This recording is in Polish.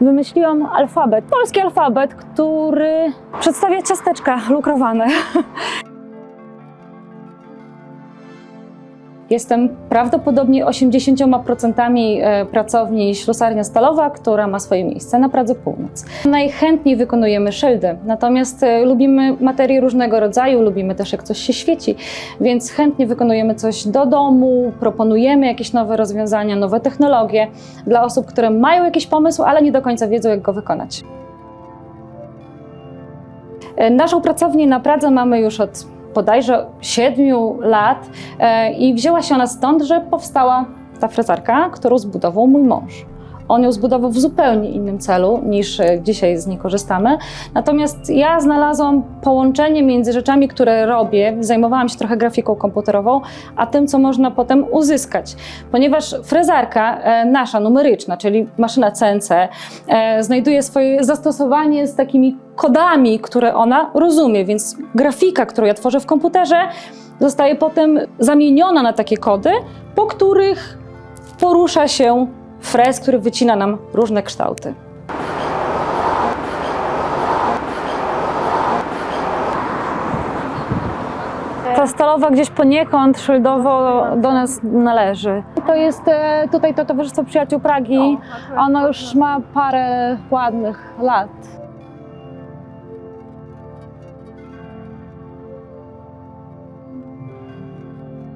wymyśliłam alfabet, polski alfabet, który przedstawia ciasteczka lukrowane. Jestem prawdopodobnie 80% e, pracowni Ślusarnia Stalowa, która ma swoje miejsce na Pradze Północ. Najchętniej wykonujemy szyldy, natomiast e, lubimy materie różnego rodzaju, lubimy też jak coś się świeci, więc chętnie wykonujemy coś do domu, proponujemy jakieś nowe rozwiązania, nowe technologie dla osób, które mają jakiś pomysł, ale nie do końca wiedzą, jak go wykonać. E, Naszą pracownię na Pradze mamy już od bodajże 7 lat e, i wzięła się ona stąd, że powstała ta frezarka, którą zbudował mój mąż. On ją zbudował w zupełnie innym celu niż e, dzisiaj z niej korzystamy. Natomiast ja znalazłam połączenie między rzeczami, które robię, zajmowałam się trochę grafiką komputerową, a tym, co można potem uzyskać. Ponieważ frezarka e, nasza, numeryczna, czyli maszyna CNC, e, znajduje swoje zastosowanie z takimi kodami, które ona rozumie, więc grafika, którą ja tworzę w komputerze, zostaje potem zamieniona na takie kody, po których porusza się frez, który wycina nam różne kształty. Ta stalowa gdzieś poniekąd szyldowo do nas należy. To jest e, tutaj to Towarzystwo Przyjaciół Pragi. Ono już ma parę ładnych lat.